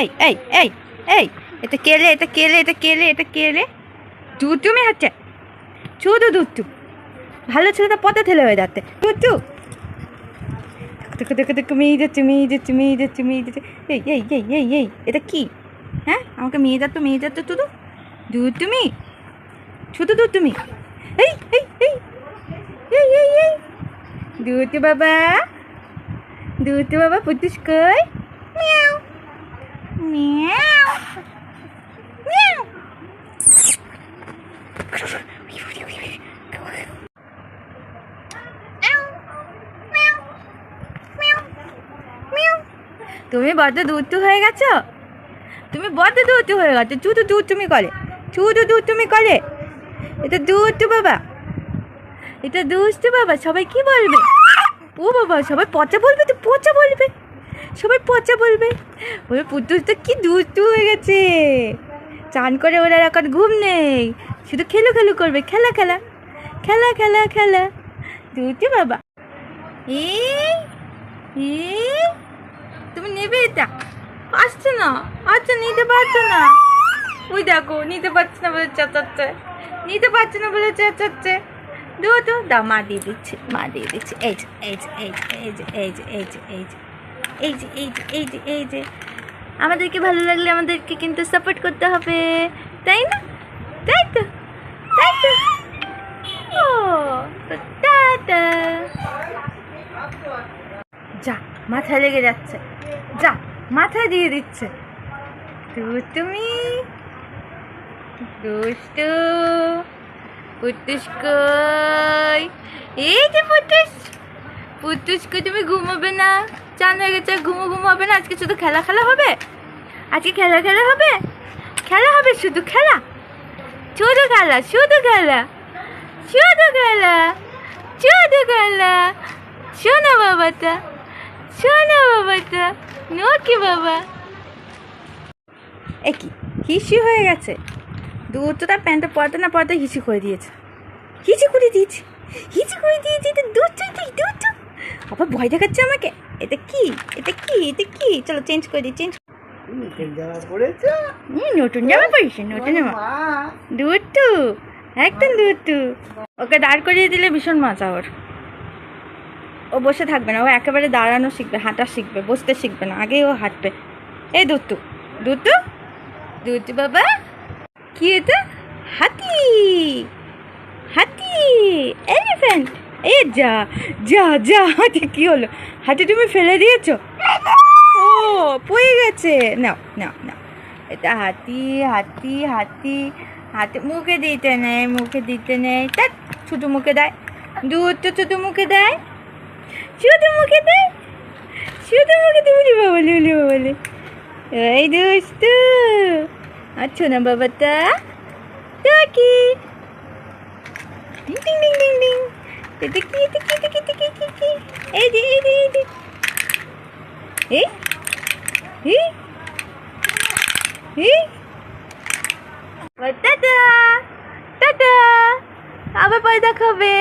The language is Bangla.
এই এই এই এই, এটা কেলে এটা কেলে এটা কেলে এটা কেলে দুধ তুমি হচ্ছে দুধ তু ভালো ছেলেটা পথে ঠেলে হয়ে যাচ্ছে। তু দেখো দেখো দেখো মেয়ে যাচ্ছে মেয়ে যাচ্ছে মেয়ে যাচ্ছে মেয়ে যাচ্ছে। এই এই এই এই এই, এটা কি? হ্যাঁ আমাকে মেয়ে যাচ্ছ মেয়ে যাচ্ছ শুধু দুধ তুমি শুধু দুধ তুমি এই এই এই। এই এই এই। দুধ বাবা। দুধ বাবা পুতুস কই? মিয়াও। মিয়াও মিয়াও তুমি বড্ড দুধ হয়ে গেছো? তুমি বড্ড দুধ হয়ে গেছো। শুধু দুধ তুমি করে শুধু দুধ তুমি করে এটা দুধ বাবা। এটা দুধ বাবা। সবাই কি বলবে? ও বাবা, সবাই পচা বলবে তো পচা বলবে। সবাই পচা বলবে। ওই পুতুষ তো কি দুষ্টু হয়ে গেছে। চান করে ওরা এখন ঘুম নেই। শুধু খেলো খেলো করবে, খেলা খেলা। খেলা খেলা খেলা। দুষ্টু বাবা। এই তুমি নেবে এটা? আসছে না আচ্ছা নিতে পারছ না। ওই দেখো, নিতে পারছে না বলে চেঁচাচ্ছে। নিতে পারছে না বলে চেঁচাচ্ছে। দু তো দা মা দিয়ে দিচ্ছে, মা দিয়ে দিচ্ছে। এই যে এই যে এই যে এই যে এই যে এই যে। এই যে এই যে এই যে এই যে। আমাদেরকে ভালো লাগলে আমাদেরকে কিন্তু সাপোর্ট করতে হবে। তাই না? তাই তো তাই তো। ও, তো যা, মাথায় লেগে যাচ্ছে। যা, মাথায় দিয়ে দিচ্ছে। তু তুমি দুষ্টু পুতুস কই? এই যে পুতুস পুতুস তুমি ঘুমাবে না? চান হয়ে গেছে ঘুমো ঘুমো হবে না? আজকে শুধু খেলা খেলা হবে? আজকে খেলা খেলা হবে? খেলা হবে শুধু খেলা? শুধু খেলা শুধু খেলা শুধু খেলা শুধু খেলা। শোনো বাবাটা শোনো বাবাটা, নোকি বাবা। এ কি, হিসি হয়ে গেছে। তার প্যান্টটা পড়তে না পড়তে হিসি করে দিয়েছে। হিসি করে দিয়েছে হিসি করে দিয়েছে এটা দুধ তুই তুই দুধ তুই। আবার ভয় দেখাচ্ছে আমাকে? এটা কি? এটা কি? এটা কি? চলো চেঞ্জ করে দিই চেঞ্জ নতুন জামা পড়েছে নতুন জামা তু একদম তু ওকে দাঁড় করিয়ে দিলে ভীষণ মজা ওর। ও বসে থাকবে না ও একেবারে দাঁড়ানো শিখবে হাঁটা শিখবে বসতে শিখবে না আগেই ও হাঁটবে। এই দুত্তু দুত্তু দুত্তু বাবা কি এটা? হাতি হাতি এলিফ্যান্ট। এ যা যা যা হাতে কি হলো? হাতি তুমি ফেলে দিয়েছ? ও, পড়ে গেছে। নাও নাও নাও। এটা হাতি হাতি হাতি হাতে মুখে দিতে নেই, মুখে দিতে নেই। তা শুধু মুখে দেয়। দুধ তো শুধু মুখে দেয়। শুধু মুখে দেয়। শুধু মুখে দেয় উলি বাবা উলি বাবা এই দোস্ত আচ্ছা না টাকি ডিং ডিং ডিং ডিং ডিং। করছে টিকি টিকি টিকি টিকি টিকি এই যে এই যে এই যে। এই এই এই দেখাবে